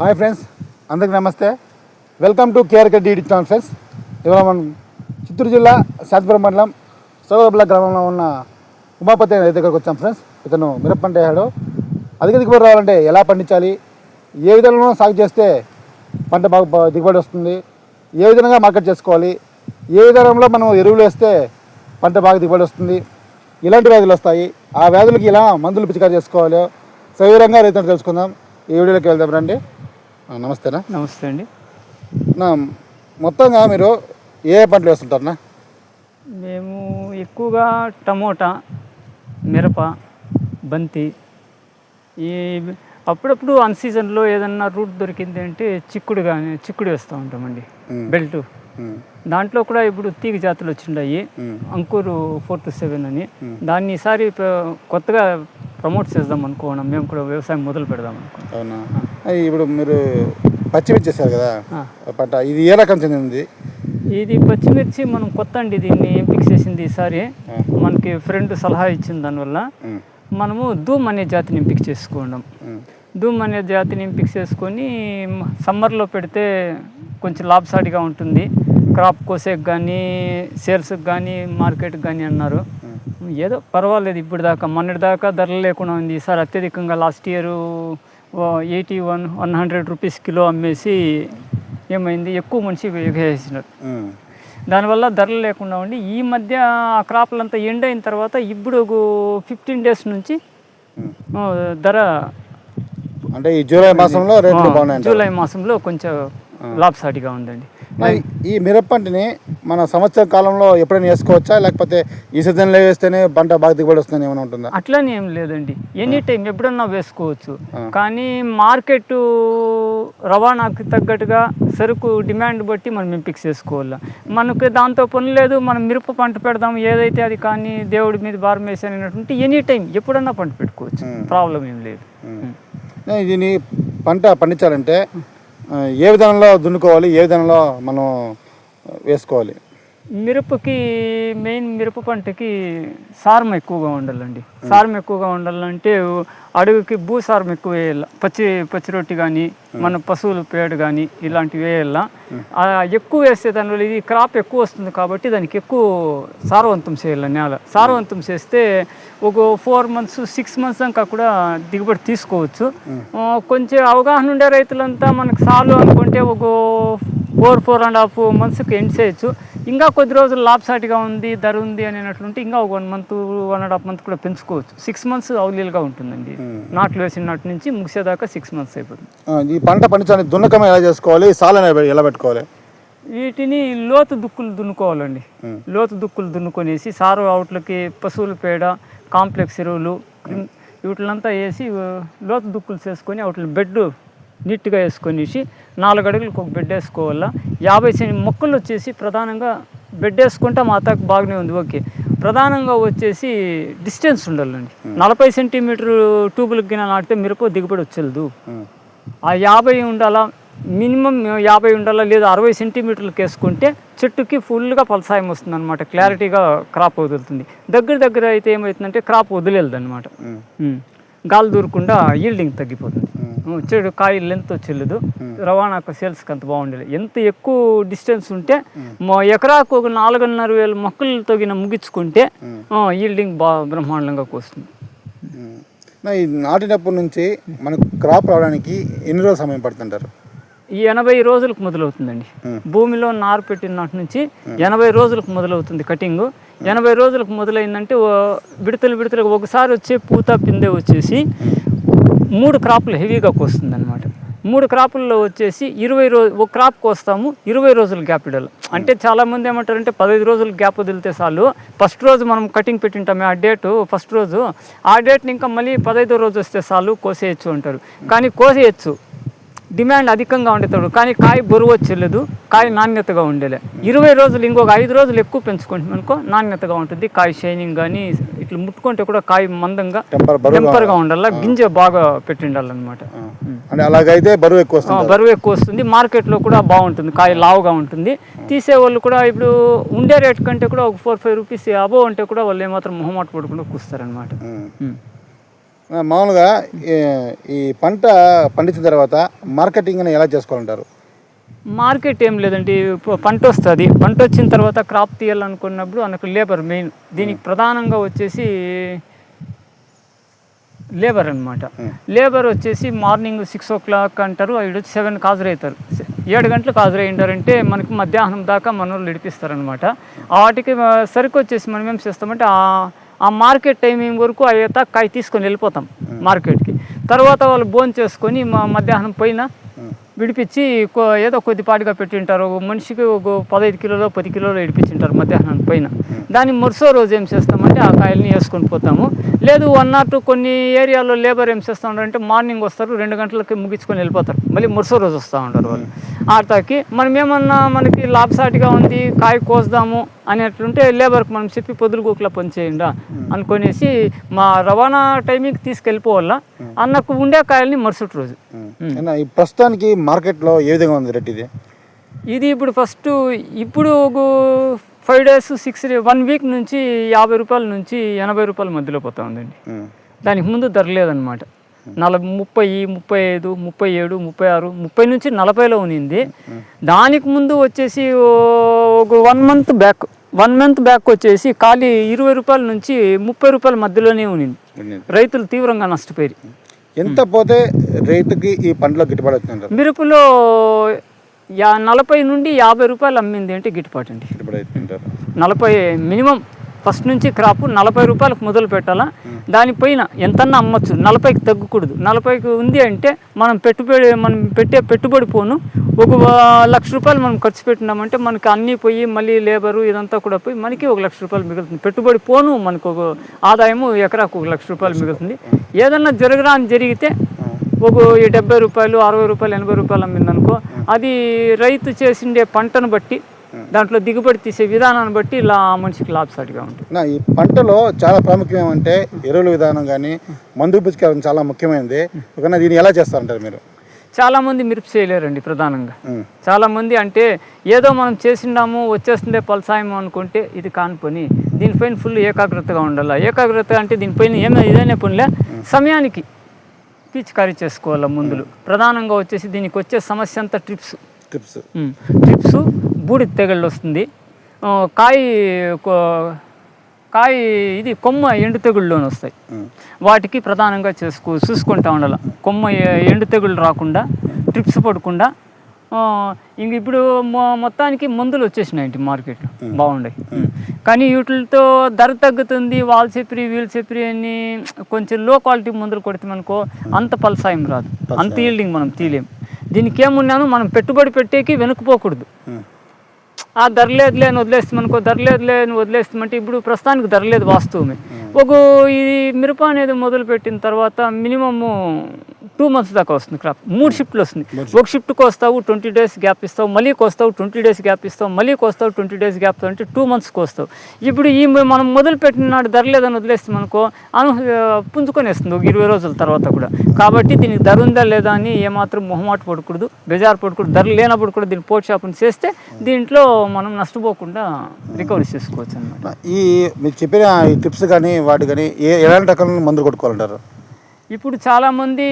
Hi friends అందరికి నమస్తే. Welcome to KR Kaddi channel friends ఇవాళ మనం చిత్తూరు జిల్లా శాంతిపురం మండలం సౌరబుల్ల గ్రామంలో ఉన్న ఉమాపతి అనే రైతు దగ్గరకు వచ్చాం ఫ్రెండ్స్ ఇతను మిరప పంట వేసాడు అధిక దిగుబడి రావాలంటే ఎలా పండించాలి? ఏ విధంగా సాగు చేస్తే పంట బాగా దిగుబడి వస్తుంది? ఏ విధంగా మార్కెట్ చేసుకోవాలి? ఏ విధానంలో మనం ఎరువులు వేస్తే పంట బాగా దిగుబడి వస్తుంది? ఇలాంటి వ్యాధులు వస్తాయి. ఆ వ్యాధులకి ఎలా మందులు పిచికారి చేసుకోవాలో సవివరంగా రైతులు తెలుసుకుందాం. ఈ వీడియోలోకి వెళ్దాం రండి. నమస్తేనా? నమస్తే అండి. నా మొత్తంగా మీరు ఏ పంటలు వేస్తుంటారనా మేము ఎక్కువగా టమోటా మిరప బంతి ఈ అప్పుడప్పుడు అన్ సీజన్లో ఏదన్నా రూట్ దొరికింది అంటే చిక్కుడు కానీ చిక్కుడు వేస్తూ ఉంటామండి. బెల్ట్. దాంట్లో కూడా ఇప్పుడు తీగ జాతులు వచ్చిండాయి. అంకురు ఫోర్ టు సెవెన్ అని. దాన్ని ఈసారి కొత్తగా ప్రమోట్ చేద్దాం అనుకున్నాం. మేము కూడా వ్యవసాయం మొదలు పెడదాం అనుకున్నాం. ఇప్పుడు మీరు పచ్చిమిర్చి చేశారు కదా. పంట ఇది ఏ రకం చెందింది? ఇది పచ్చిమిర్చి మనం కొత్త అండి దీన్ని ఎంపిక చేసింది ఈసారి. మనకి ఫ్రెండ్ సలహా ఇచ్చిన దానివల్ల మనము ధూమ్ అనే జాతిని ఎంపిక ఉమ్, ధూమ్ అనే జాతిని ఎంపిక చేసుకొని సమ్మర్లో పెడితే కొంచెం లాభసాటిగా ఉంటుంది. క్రాప్ కోసేకి కానీ సేల్స్కి కానీ మార్కెట్కి కానీ అన్నారు. ఏదో పర్వాలేదు ఇప్పుడు దాకా మొన్నటి దాకా ధరలు లేకుండా ఉంది. ఈసారి అత్యధికంగా last year eighty one one hundred rupees kilo అమ్మేసి ఏమైంది? ఎక్కువ మనిషి వేసేసినారు ఉమ్, దానివల్ల ధరలు లేకుండా ఉండి ఈ మధ్య ఆ క్రాప్లంతా ఎండ్ అయిన తర్వాత ఇప్పుడు ఫిఫ్టీన్ డేస్ నుంచి ధర అంటే ఈ జూలై మాసంలో జూలై మాసంలో కొంచెం లాభసాటిగా ఉందండి. ఈ మిరప పంటని మన సంవత్సరం కాలంలో ఎప్పుడైనా వేసుకోవచ్చా? లేకపోతే ఈ సీజన్లో వేస్తేనే పంట బాగా దిగుబడి వస్తుందని ఏమైనా ఉంటుందా? అట్లనే ఏం లేదండి. ఎనీ టైం ఎప్పుడన్నా వేసుకోవచ్చు. కానీ మార్కెట్ రవాణాకి తగ్గట్టుగా సరుకు డిమాండ్ బట్టి మనం ఎంపిక చేసుకోవాలి. మనకు దాంతో పని లేదు మనం మిరప పంట పెడదాం ఏదైతే అది కానీ దేవుడి మీద భారం వేసానటువంటి ఎనీ టైం ఎప్పుడన్నా పంట పెట్టుకోవచ్చు. ప్రాబ్లం ఏం లేదు. దీని పంట పండించాలంటే ఏ విధానంలో దున్నుకోవాలి? ఏ విధానంలో మనం వేసుకోవాలి. మిరపకి మెయిన్ మిరప పంటకి సారం ఎక్కువగా ఉండాలండి. సారం ఎక్కువగా ఉండాలంటే అడుగుకి భూసారం ఎక్కువ వేయాలి. పచ్చి పచ్చి రొట్టి కానీ మన పశువుల పేడ కానీ ఇలాంటివి వేయాల. ఎక్కువ వేస్తే దానివల్ల ఇది క్రాప్ ఎక్కువ వస్తుంది కాబట్టి దానికి ఎక్కువ సారవంతం చేయాలి నేల. సారవంతం చేస్తే ఒక ఫోర్ మంత్స్ సిక్స్ మంత్స్ దాకా కూడా దిగుబడి తీసుకోవచ్చు. కొంచెం అవగాహన ఉండే రైతులంతా మనకు సాలు అనుకుంటే ఒక ఫోర్ ఫోర్ అండ్ హాఫ్ మంత్స్కి ఎండ్ చేయొచ్చు. ఇంకా కొద్ది రోజులు లాభసాటిగా ఉంది ధర ఉంది అనేటట్లుంటే ఇంకా ఒక one month one and half month కూడా పెంచుకోవచ్చు. సిక్స్ మంత్స్ అవలీలుగా ఉంటుందండి. నాట్లు వేసిన నాటి నుంచి ముగిసేదాకా సిక్స్ మంత్స్ అయిపోతుంది. ఈ పంట పండించడానికి దున్నకం ఎలా చేసుకోవాలి సాలను ఎలా పెట్టుకోవాలి? వీటిని లోతు దుక్కులు దున్నుకోవాలండి. లోతు దుక్కులు దున్నుకొనేసి సారు అవుట్లకి పశువుల పేడ కాంప్లెక్స్ ఎరువులు వీటిలంతా వేసి లోతు దుక్కులు చేసుకొని వాటిని బెడ్ నీట్గా వేసుకొనేసి నాలుగు అడుగులకు ఒక బెడ్ వేసుకోవాలా? యాభై సెంటి మొక్కలు వచ్చేసి ప్రధానంగా బెడ్ వేసుకుంటే మా అత్తకు బాగానే ఉంది. ఓకే. ప్రధానంగా వచ్చేసి డిస్టెన్స్ ఉండాలండి. నలభై సెంటీమీటర్ ట్యూబులకు గిన నాటితే మిరప దిగుబడి వచ్చేది ఆ యాభై ఉండాలా? మినిమం యాభై ఉండాలా? లేదా అరవై సెంటీమీటర్లకు వేసుకుంటే చెట్టుకి ఫుల్గా ఫలసాయం వస్తుంది అనమాట క్లారిటీగా క్రాప్ వదులుతుంది. దగ్గర దగ్గర అయితే ఏమవుతుందంటే క్రాప్ వదిలేదు అనమాట ఉమ్, గాలి దూరకుండా ఈల్డింగ్ తగ్గిపోతుంది. చెడు కాయ లెంత్ వచ్చేలేదు రవాణాకు సేల్స్కి అంత బాగుండేది ఎంత ఎక్కువ డిస్టెన్స్ ఉంటే ఎకరాకు ఒక నాలుగున్నర వేల మొక్కలు తగిన ముగించుకుంటే ఈల్డింగ్ బాగా బ్రహ్మాండంగా ఈ నాటినప్పటి నుంచి మనకు క్రాప్ రావడానికి ఎన్ని రోజులు సమయం పడుతుంటారు? ఈ ఎనభై రోజులకు మొదలవుతుందండి. భూమిలో నారు పెట్టిన నాటి నుంచి ఎనభై రోజులకు మొదలవుతుంది కటింగ్ ఎనభై రోజులకు మొదలైందంటే విడతలు విడతలు ఒకసారి వచ్చే పూత పిందె వచ్చేసి మూడు క్రాపులు హెవీగా కోస్తుంది అనమాట మూడు క్రాపుల్లో వచ్చేసి ఇరవై రోజు ఒక క్రాప్ కోస్తాము ఇరవై రోజులు గ్యాప్ ఇడాలి అంటే చాలామంది ఏమంటారంటే పదహైదు రోజులు గ్యాప్ వదిలితే చాలు. ఫస్ట్ రోజు మనం కటింగ్ పెట్టింటాము ఆ డేటు ఫస్ట్ రోజు. ఆ డేట్ని ఇంకా మళ్ళీ పదహైదో రోజు వస్తే చాలు కోసేయచ్చు అంటారు. కానీ కోసేయచ్చు. డిమాండ్ అధికంగా ఉండేటప్పుడు కానీ కాయ బరువు వచ్చేలేదు కాయ నాణ్యతగా ఉండేలే. ఇరవై రోజులు ఇంకొక ఐదు రోజులు ఎక్కువ పెంచుకుంటాం అనుకో నాణ్యతగా ఉంటుంది. కాయ షైనింగ్ కానీ ఇట్లా ముట్టుకుంటే కూడా కాయ మందంగా టెంపర్గా ఉండాలి గింజ బాగా పెట్టిండాలన్నమాట. అలాగైతే బరువు ఎక్కువ వస్తుంది బరువు ఎక్కువ వస్తుంది. మార్కెట్లో కూడా బాగుంటుంది. కాయ లావుగా ఉంటుంది. తీసే వాళ్ళు కూడా ఇప్పుడు ఉండే రేట్ కంటే కూడా ఒక ఫోర్ ఫైవ్ రూపీస్ అబోవ్ అంటే కూడా వాళ్ళు ఏమాత్రం మొహమాట పడకుండా కూస్తారనమాట మామూలుగా ఈ- పంట పండించిన తర్వాత మార్కెటింగ్ అని ఎలా చేసుకోవాలంటారు? మార్కెట్ ఏం లేదండి పంట వస్తుంది. పంట వచ్చిన తర్వాత క్రాప్ తీయాలనుకున్నప్పుడు మనకు లేబర్ మెయిన్. దీనికి ప్రధానంగా వచ్చేసి లేబర్ అన్నమాట. లేబర్ వచ్చేసి మార్నింగ్ సిక్స్ ఓ క్లాక్ అంటారు ఐదు వచ్చి సెవెన్ హాజరవుతారు ఏడు గంటలకు హాజరైంటారంటే మనకి మధ్యాహ్నం దాకా మన వాళ్ళు నడిపిస్తారనమాట వాటికి ఆ, సరుకు వచ్చేసి మనం ఏం చేస్తామంటే ఆ మార్కెట్ టైమింగ్ వరకు అయ్యేతా కాయ తీసుకొని వెళ్ళిపోతాం మార్కెట్కి. తర్వాత వాళ్ళు భోజనం చేసుకొని మా మధ్యాహ్నం పైన విడిపించి ఏదో కొద్దిపాటిగా పెట్టింటారు. ఒక మనిషికి ఒక పదహైదు కిలోలో పది కిలోలో విడిపించింటారు మధ్యాహ్నం పైన. దాన్ని మరుసో రోజు ఏం చేస్తామంటే ఆ కాయల్ని వేసుకొని పోతాము. లేదు వన్ నాట్ కొన్ని ఏరియాలో లేబర్ ఏం చేస్తూ ఉంటారంటే మార్నింగ్ వస్తారు రెండు గంటలకి ముగించుకొని వెళ్ళిపోతారు. మళ్ళీ మరుసో రోజు వస్తూ ఉంటారు వాళ్ళు. ఆడతాకి మనం ఏమన్నా మనకి లాభసాటిగా ఉంది కాయ కోస్తాము అనేట్లుంటే లేబర్కి మనం చెప్పి పొద్దులు పని పనిచేయండా అనుకునేసి మా రవాణా టైంకి తీసుకెళ్ళిపోవాల? అన్నకు ఉండే కాయల్ని మరుసటి రోజు. ఈ ప్రస్తుతానికి మార్కెట్లో ఏ విధంగా ఉంది రేట్ ఇది? ఇది ఇప్పుడు ఫస్ట్ ఇప్పుడు ఒక five days six one week నుంచి యాభై రూపాయల నుంచి ఎనభై రూపాయల మధ్యలో పోతా ఉందండి. ఉమ్. దానికి ముందు ధర లేదనమాట నలభై ముప్పై ముప్పై ఐదు ముప్పై ఏడు ముప్పై ఆరు ముప్పై నుంచి నలభైలో ఉన్నింది. దానికి ముందు వచ్చేసి ఒక one month back one month back వచ్చేసి ఖాళీ ఇరవై రూపాయల నుంచి ముప్పై రూపాయల మధ్యలోనే ఉన్నింది. రైతులు తీవ్రంగా నష్టపోయారు. ఎంత పోతే రైతుకి ఈ పంటలో గిట్టుబాటు అవుతుందంటారు? మిరపలో యా నలభై నుండి యాభై రూపాయలు అమ్మింది అంటే గిట్టుబాటు అండి. గిట్టుబాటు అవుతుంటారు నలభై మినిమం ఫస్ట్ నుంచి క్రాప్ నలభై రూపాయలకు మొదలు పెట్టాలా? దానిపైన ఎంతన్నా అమ్మచ్చు. నలభైకి తగ్గకూడదు. నలభైకి ఉంది అంటే మనం పెట్టుబడి మనం పెట్టే పెట్టుబడి పోను. ఒక లక్ష రూపాయలు మనం ఖర్చు పెట్టినామంటే మనకి అన్నీ పోయి మళ్ళీ లేబరు ఇదంతా కూడా పోయి మనకి ఒక లక్ష రూపాయలు మిగులుతుంది. పెట్టుబడి పోను మనకు ఒక ఆదాయము ఎకరాకు ఒక లక్ష రూపాయలు మిగులుతుంది. ఏదన్నా జరగరాని జరిగితే ఒక డెబ్బై రూపాయలు అరవై రూపాయలు ఎనభై రూపాయలు అమ్మిందనుకో అది రైతు చేసిండే పంటను బట్టి దాంట్లో దిగుబడి తీసే విధానాన్ని బట్టి ఇలా మనిషికి లాభసాటిగా ఉంటుంది. నా ఈ పంటలో చాలా ప్రాముఖ్యం ఏమంటే ఎరువుల విధానం కానీ మందు పిచికారం చాలా ముఖ్యమైనది. ఒకనా దీన్ని ఎలా చేస్తారంటారు మీరు? చాలామంది మిరప చేయలేరండి ప్రధానంగా. చాలామంది అంటే ఏదో మనం చేసిండాము వచ్చేస్తుందే పలసాయం అనుకుంటే ఇది కాని పని. దీనిపైన ఫుల్ ఏకాగ్రతగా ఉండాలి? ఏకాగ్రత అంటే దీనిపైన ఏమైనా ఇదైనా పనిలే సమయానికి పిచికారీ చేసుకోవాలి మందులు. ప్రధానంగా వచ్చేసి దీనికి వచ్చే సమస్య అంతా ట్రిప్స్. ఉమ్. ట్రిప్స్ బూడిద తెగళ్ళు వస్తుంది కాయ కాయ ఇది కొమ్మ ఎండు తెగుళ్ళలోనే వస్తాయి. వాటికి ప్రధానంగా చేసుకో చూసుకుంటా ఉండాలి. కొమ్మ ఎండు తెగుళ్ళు రాకుండా ట్రిప్స్ పడకుండా ఇంక ఇప్పుడు మొత్తానికి మందులు వచ్చేసినాయండి మార్కెట్లో. బాగున్నాయి కానీ వీటితో ధర తగ్గుతుంది వాళ్ళు చెప్పి వీళ్ళు చెప్పి అని కొంచెం లో క్వాలిటీ మందులు కొడితే మనకో అంత పలసాయం రాదు. అంత ఈల్డింగ్ మనం తీయలేం. దీనికి ఏమున్నాను మనం పెట్టుబడి పెట్టేకి వెనుకపోకూడదు ఆ ధర లేదులే అని వదిలేస్తాం అనుకో ధర లేదులే అని వదిలేస్తామంటే ఇప్పుడు ప్రస్తుతానికి ధర లేదు వాస్తవమే ఒక ఇది మిరప అనేది మొదలు పెట్టిన తర్వాత మినిమము టూ మంత్స్ దాకా వస్తుంది క్రాప్ మూడు షిఫ్ట్లు వస్తుంది. ఒక షిఫ్ట్కి వస్తావు ట్వంటీ డేస్ గ్యాప్ ఇస్తావు మళ్ళీ కోస్తావు ట్వంటీ డేస్ గ్యాప్ ఇస్తావు మళ్ళీ కోస్తావు ట్వంటీ డేస్ గ్యాప్ అంటే టూ మంత్స్కి వస్తావు. ఇప్పుడు ఈ మనం మొదలు పెట్టిన నాడు ధర లేదని వదిలేస్తాం అనుకో అను పుంజుకొని వేస్తుంది ఒక ఇరవై రోజుల తర్వాత కూడా. కాబట్టి దీనికి ధర ఉందా లేదా అని ఏమాత్రం మొహమాట పడకూడదు బెజార్ పడకూడదు ధర లేనప్పుడు కూడా దీన్ని పోటీ షాపుని చేస్తే దీంట్లో మనం నష్టపోకుండా రికవరీ చేసుకోవచ్చు అన్నమాట. ఈ మీరు చెప్పిన ఈ టిప్స్ కానీ వాటి కానీ ఏ ఎలాంటి రకాల మందులు కొట్టుకోవాలంటారు? ఇప్పుడు చాలా మంది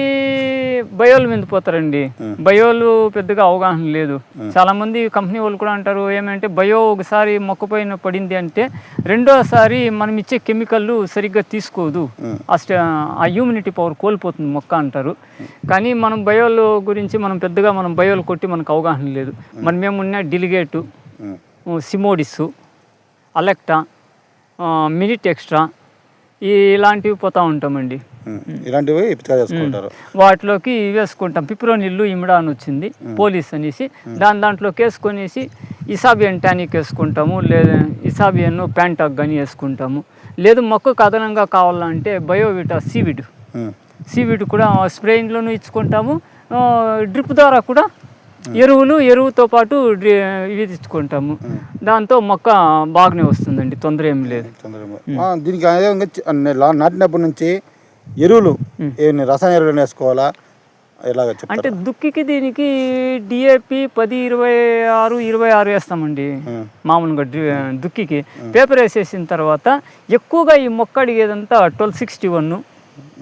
బయోలు మీద పోతారండి. బయోలు పెద్దగా అవగాహన లేదు. చాలా మంది కంపెనీ వాళ్ళు కూడా అంటారు ఏమంటే బయో ఒకసారి మొక్క పైన పడింది అంటే రెండోసారి మనం ఇచ్చే కెమికల్ సరిగ్గా తీసుకోదు. ఆ. స్ట- ఆ హ్యూమినిటీ పవర్ కోల్పోతుంది మొక్క అంటారు. కానీ మనం బయోలు గురించి మనం పెద్దగా మనం బయోలు కొట్టి మనకు అవగాహన లేదు. మనం ఏమున్నా డిలిగేటు సిమోడిస్ అలెక్టా మినిట్ ఎక్స్ట్రా ఇలాంటివి పోతూ ఉంటామండి. ఇలాంటివి చేసుకుంటారు. వాటిలోకి వేసుకుంటాం. పిప్రోనిల్లు ఇమిడా అని వచ్చింది పోలీస్ అనేసి. దాని దాంట్లోకి వేసుకొనేసి ఇసాబియన్ టానిక్ వేసుకుంటాము లేదా ఇసాబియన్ ప్యాంటాక్ కానీ వేసుకుంటాము. లేదు మొక్కకు అదనంగా కావాలంటే బయోవిటా సీవిడ్. సీవిడ్ కూడా స్ప్రేయింగ్లోనూ ఇచ్చుకుంటాము. డ్రిప్ ద్వారా కూడా ఎరువులు ఎరువుతో పాటు ఇవి ఇచ్చుకుంటాము దాంతో మొక్క బాగానే వస్తుందండి తొందర ఏం లేదు. దీనికి నాటినప్పటి నుంచి ఎరువులు ఏమి రసాయన ఎరువులు వేసుకోవాలా? అంటే దుక్కికి దీనికి డిఏపి పది ఇరవై ఆరు ఇరవై ఆరు వేస్తామండి. మామూలుగా దుక్కికి. పేపర్ వేసేసిన తర్వాత ఎక్కువగా ఈ మొక్క అడిగేదంతా ట్వెల్వ్ సిక్స్టీ వన్.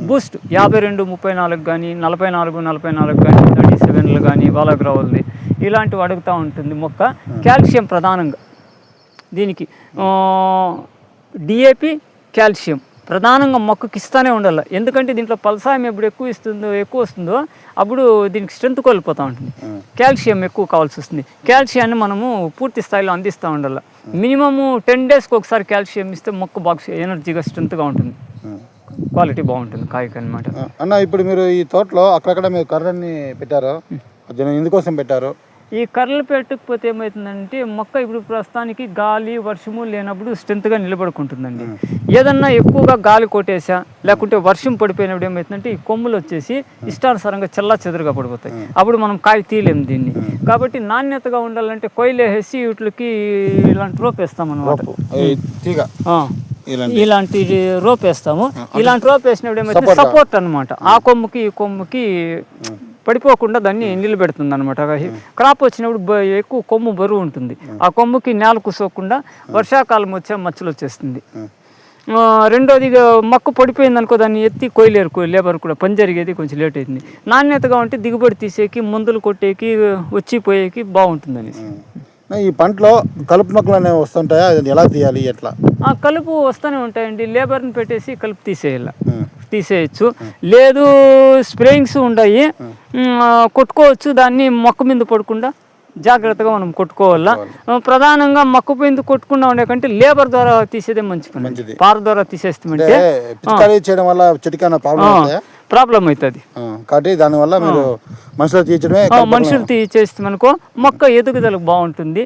బూస్ట్. యాభై రెండు ముప్పై నాలుగు కానీ నలభై నాలుగు నలభై నాలుగు కానీ థర్టీ సెవెన్లు కానీ వాలగ్రవల్ది ఇలాంటివి అడుగుతూ ఉంటుంది మొక్క. కాల్షియం ప్రధానంగా. దీనికి డిఏపి కాల్షియం. ప్రధానంగా మొక్కకి ఇస్తానే ఉండాలి. ఎందుకంటే దీంట్లో పల్సాయం ఎప్పుడు ఎక్కువ ఇస్తుందో ఎక్కువ వస్తుందో అప్పుడు దీనికి స్ట్రెంత్ కోల్పోతూ ఉంటుంది. కాల్షియం ఎక్కువ కావాల్సి వస్తుంది. కాల్షియాన్ని మనము పూర్తి స్థాయిలో అందిస్తూ ఉండాలి. మినిమము టెన్ డేస్కి ఒకసారి కాల్షియం ఇస్తే మొక్క బాగా ఎనర్జీగా స్ట్రెంత్గా ఉంటుంది. క్వాలిటీ బాగుంటుంది కాయకు అనమాట అన్న ఇప్పుడు మీరు ఈ తోటలో అక్కడక్కడ మీరు కర్రని పెట్టారు ఎందుకోసం పెట్టారు. ఈ కర్రలు పెట్టకపోతే ఏమవుతుందంటే మొక్క ఇప్పుడు ప్రస్తుతానికి గాలి వర్షము లేనప్పుడు స్ట్రెంత్గా నిలబడుకుంటుందండి. ఏదన్నా ఎక్కువగా గాలి కొట్టేసా లేకుంటే వర్షం పడిపోయినప్పుడు ఏమవుతుందంటే ఈ కొమ్ములు వచ్చేసి ఇష్టానుసారంగా చల్లా చెదురుగా పడిపోతాయి. అప్పుడు మనం కాయ తీయలేము దీన్ని. కాబట్టి నాణ్యతగా ఉండాలంటే కొయ్యలు వేసి వీటికి ఇలాంటి రోప్ వేస్తాం అనమాట ఇలాంటి రోప్ వేస్తాము ఇలాంటి రోప్ వేసినప్పుడు ఏమైతే సపోర్ట్ అన్నమాట. ఆ. కొమ్ముకి ఈ కొమ్ముకి పడిపోకుండా దాన్ని నిలబెడుతుంది అనమాట క్రాప్ వచ్చినప్పుడు ఎక్కువ కొమ్ము బరువు ఉంటుంది. ఆ. కొమ్ముకి నేల కుసోకుండా వర్షాకాలం వచ్చే మచ్చలు వచ్చేస్తుంది. రెండోది మొక్క పడిపోయింది అనుకో దాన్ని ఎత్తి కొయ్యలేరు. కొయ్య- లేబర్ కూడా పని జరిగేది కొంచెం లేట్ అవుతుంది నాణ్యతగా ఉంటే దిగుబడి తీసేకి మందులు కొట్టేకి వచ్చి పోయేకి బాగుంటుంది అనేసి ఈ పంటలో కలుపు మొక్కలు అనేవి వస్తుంటాయా? అది ఎలా తీయాలి? ఎట్లా? కలుపు వస్తూనే ఉంటాయండి. లేబర్ని పెట్టేసి కలుపు తీసేయాలి. తీసేయచ్చు. లేదు స్ప్రేయింగ్స్ ఆ, కొట్టుకోవచ్చు. దాన్ని మొక్క మీద పడకుండా జాగ్రత్తగా మనం కొట్టుకోవాలా. ప్రధానంగా మొక్క మీద కొట్టుకుండా ఉండే కంటే లేబర్ ద్వారా తీసేదే మంచి పని మంచిది. పార ద్వారా తీసేస్తామంటే చేయడం వల్ల ప్రాబ్లం అవుతుంది. కాబట్టి దానివల్ల మీరు మనుషులు తీర్చడమే ఆ, మనుషులు తీసేస్తాం అనుకో మొక్క ఎదుగుదల బాగుంటుంది.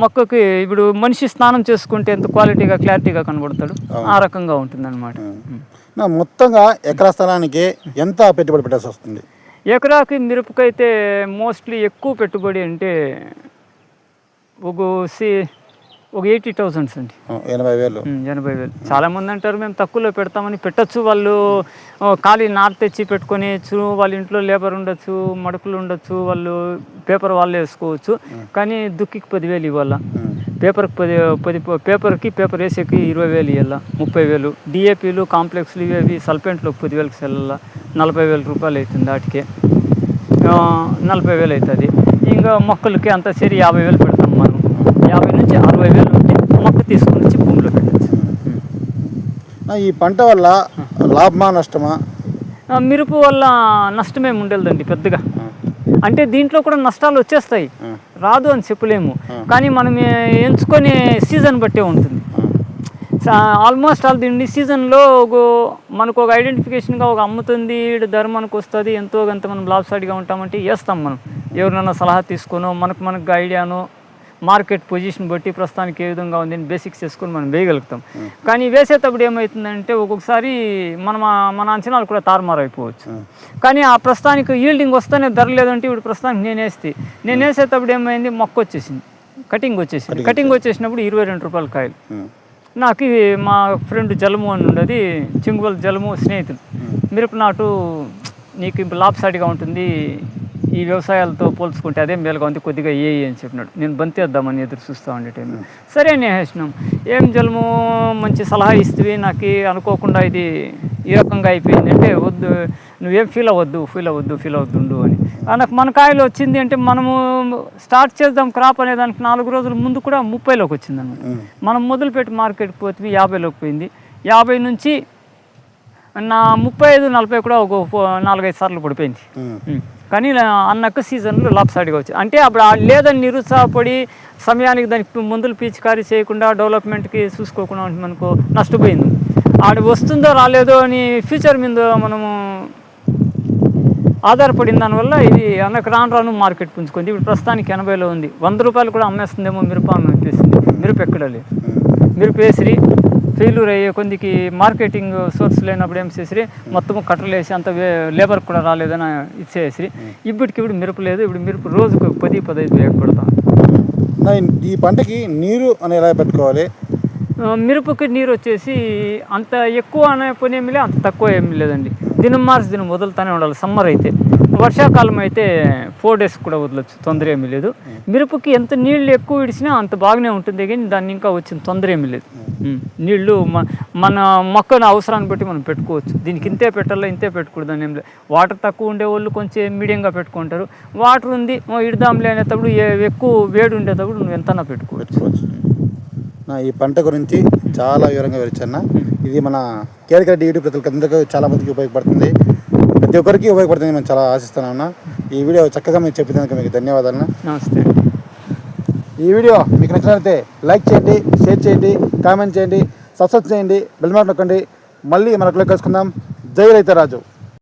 మొక్కకి ఇప్పుడు మనిషి స్నానం చేసుకుంటే ఎంత క్వాలిటీగా క్లారిటీగా కనబడతాడు? ఆ. రకంగా ఉంటుంది అనమాట నా మొత్తంగా ఎకరా స్థలానికి ఎంత పెట్టుబడి పెట్టాల్సి వస్తుంది? ఎకరాకి మిరపకైతే మోస్ట్లీ ఎక్కువ పెట్టుబడి అంటే ఒక సి ఒక ఎయిటీ థౌసండ్స్ అండి. ఎనభై వేలు. ఎనభై వేలు. చాలా మంది అంటారు మేము తక్కువలో పెడతామని పెట్టచ్చు వాళ్ళు. ఖాళీ నార్ తెచ్చి పెట్టుకొనేయచ్చు వాళ్ళ ఇంట్లో లేబర్ ఉండొచ్చు మడుకులు ఉండొచ్చు వాళ్ళు పేపర్ వాళ్ళే వేసుకోవచ్చు. కానీ దుక్కికి పదివేలు ఇవ్వాల? పేపర్కి పది పది పేపర్కి పేపర్ వేసేకి ఇరవై వేలు ఇవ్వాల? ముప్పై వేలు. డిఏపీలు కాంప్లెక్స్లు ఇవేవి సల్పెంట్లు పదివేలకు సెల్ల నలభై వేల రూపాయలు అవుతుంది వాటికి. నలభై వేలు అవుతుంది. ఇంకా మొక్కలకి అంత సరి యాభై వేలు యాభై నుంచి అరవై వేలు ఉంటే మొక్క తీసుకుని వచ్చి భూమిలో పెట్టచ్చు. ఈ పంట వల్ల లాభమా నష్టమా? మిరపు వల్ల నష్టమేమి ఉండలేదండి పెద్దగా. అంటే దీంట్లో కూడా నష్టాలు వచ్చేస్తాయి. రాదు అని చెప్పలేము. కానీ మనం ఎంచుకునే సీజన్ బట్టే ఉంటుంది. ఆల్మోస్ట్ ఆల్ దీన్ని సీజన్లో ఒక మనకు ఒక ఐడెంటిఫికేషన్గా ఒక అమ్ముతుంది ధర మనకు వస్తుంది ఎంతో కొంత మనం లాభసాటిగా ఉంటామంటే వేస్తాం మనం. ఎవరినైనా సలహా తీసుకునో మనకు మనకు ఐడియాను మార్కెట్ పొజిషన్ బట్టి ప్రస్తుతానికి ఏ విధంగా ఉంది అని బేసిక్స్ చేసుకొని మనం వేయగలుగుతాం. కానీ వేసేటప్పుడు ఏమవుతుందంటే ఒక్కొక్కసారి మన మన అంచనాలు కూడా తారుమారు అయిపోవచ్చు కానీ ఆ ప్రస్తుతానికి ఈల్డింగ్ వస్తేనే ధర లేదంటే ఇప్పుడు ప్రస్తుతానికి నేను వేస్తే నేను వేసేటప్పుడు ఏమైంది? మొక్క వచ్చేసింది. కటింగ్ వచ్చేసింది. కటింగ్ వచ్చేసినప్పుడు ఇరవై రెండు రూపాయల కాయలు. నాకు మా ఫ్రెండ్ జలము అని ఉండేది చింగువల్ జలము స్నేహితులు. మిరప నాటు నీకు లాభసాటిగా ఉంటుంది ఈ వ్యవసాయాలతో పోల్చుకుంటే అదే మేలుగా ఉంది. కొద్దిగా ఏ అని చెప్పినాడు. నేను బంతేద్దామని ఎదురు చూస్తూ ఉండే టైంలో. సరే అని వేసినాం ఏం జలము? మంచి సలహా ఇస్తే నాకు అనుకోకుండా ఇది ఈ రకంగా అయిపోయింది అంటే వద్దు నువ్వేం ఫీల్ అవ్వద్దు ఫీల్ అవ్వద్దు ఫీల్ అవ్వద్దు అని. నాకు మన కాయలు వచ్చింది అంటే మనము స్టార్ట్ చేద్దాం క్రాప్ అనే దానికి నాలుగు రోజుల ముందు కూడా ముప్పైలోకి వచ్చింది అనమాట మనం మొదలుపెట్టి మార్కెట్కి పోతే యాభైలోకి పోయింది. యాభై నుంచి నా ముప్పై ఐదు నలభై కూడా ఒక నాలుగైదు సార్లు పడిపోయింది. కానీ అన్నకు సీజన్లో లాప్సాడిగా వచ్చి అంటే అప్పుడు లేదని నిరుత్సాహపడి సమయానికి దానికి మందులు పీచికారీ చేయకుండా డెవలప్మెంట్కి చూసుకోకుండా మనకు నష్టపోయింది. ఆడ వస్తుందో రాలేదో అని ఫ్యూచర్ మీద మనము ఆధారపడిన దానివల్ల ఇది అన్నకు రాను రాను మార్కెట్ పుంజుకుంది. ఇప్పుడు ప్రస్తుతానికి ఎనభైలో ఉంది. వంద రూపాయలు కూడా అమ్మేస్తుందేమో మిరప అని అనిపిస్తుంది మిరప ఎక్కడ లేదు. మిరప వేసిరి. ఫెయిల్యూర్ అయ్యే కొందికి మార్కెటింగ్ సోర్స్ లేనప్పుడు ఏం చేసిరి? మొత్తం కట్టలు వేసి అంత లేబర్ కూడా రాలేదని ఇచ్చేసి ఇప్పటికి ఇప్పుడు మిరప లేదు. ఇప్పుడు మిరప రోజుకు పది పదహైదు వేగ పడతాం. ఈ- పంటకి నీరు అని ఎలా పెట్టుకోవాలి మిరపకి నీరు వచ్చేసి అంత ఎక్కువ అనే పని ఏమి లేదు అంత తక్కువ ఏమి లేదండి. దినం మార్చి దినం వదులుతూనే ఉండాలి. సమ్మర్ అయితే. వర్షాకాలం అయితే ఫోర్ డేస్ కూడా వదలొచ్చు. తొందర ఏమీ లేదు. మిరపకి ఎంత నీళ్ళు ఎక్కువ ఇడిచినా అంత బాగానే ఉంటుంది. కానీ దాన్ని ఇంకా వచ్చిన తొందర ఏమీ లేదు. ఉమ్. నీళ్ళు మ- మన మొక్కను అవసరాన్ని బట్టి మనం పెట్టుకోవచ్చు. దీనికి ఇంతే పెట్టాలో ఇంతే పెట్టకూడదు అని ఏం లేదు. వాటర్ తక్కువ ఉండే వాళ్ళు కొంచెం మీడియంగా పెట్టుకుంటారు. వాటర్ ఉంది ఇడదాంలే అనేటప్పుడు ఏ- ఎక్కువ వేడి ఉండేటప్పుడు నువ్వు ఎంతనా పెట్టుకోవచ్చు. ఈ పంట గురించి చాలా వివరంగా వివరించన్న ఇది మన కేరకరెడ్డి యూట్యూబ్ ప్రతి అందరికీ చాలా మందికి ఉపయోగపడుతుంది. ప్రతి ఒక్కరికి ఉపయోగపడుతుంది మేము చాలా ఆశిస్తున్నాం ఈ వీడియో చక్కగా మీకు చెప్పినందుకు మీకు ధన్యవాదాలు నమస్తే. ఈ వీడియో మీకు నచ్చినట్లయితే లైక్ చేయండి షేర్ చేయండి కామెంట్ చేయండి సబ్స్క్రైబ్ చేయండి బెల్ మార్క్ నొక్కండి. మళ్ళీ మరొకలో కలుసుకుందాం. జై రైతరాజు.